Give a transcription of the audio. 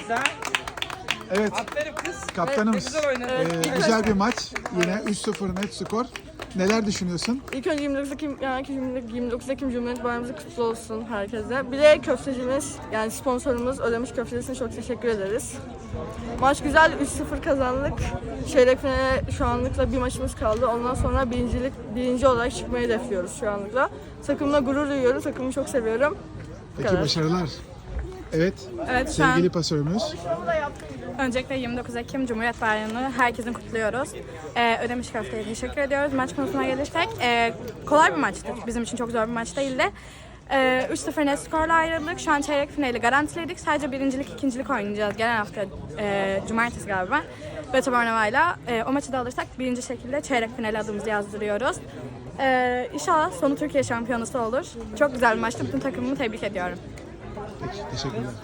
Güzel. Evet, Aferin kız. kaptanımız. Ne güzel oynadın. Ee, güzel bir maç. Yine 3-0 net skor. Neler düşünüyorsun? İlk önce 29 Ekim, yani 29 Ekim Cumhuriyet Bayramımız kutlu olsun herkese. Bir de köftecimiz, yani sponsorumuz Ödemiş Köftecisi'ne çok teşekkür ederiz. Maç güzel, 3-0 kazandık. Çeyrek finale şu anlıkla bir maçımız kaldı. Ondan sonra birincilik, birinci olarak çıkmayı hedefliyoruz şu anlıkla. Takımla gurur duyuyorum, takımı çok seviyorum. Peki kadar. başarılar. Evet, Evet şu an sevgili pasörümüz. öncelikle 29 Ekim Cumhuriyet Bayramı'nı herkesin kutluyoruz. Ee, Ödemiş Köfte'ye teşekkür ediyoruz. Maç konusuna gelirsek e, kolay bir maçtı. Bizim için çok zor bir maç değildi. Ee, 3-0 net skorla ayrıldık. Şu an çeyrek finali garantiledik. Sadece birincilik, ikincilik oynayacağız. Gelen hafta e, cumartesi galiba. Beto Bornova'yla. E, o maçı da alırsak birinci şekilde çeyrek finale adımızı yazdırıyoruz. Ee, inşallah sonu Türkiye şampiyonası olur. Çok güzel bir maçtı. Bütün takımımı tebrik ediyorum. Peki, teşekkürler.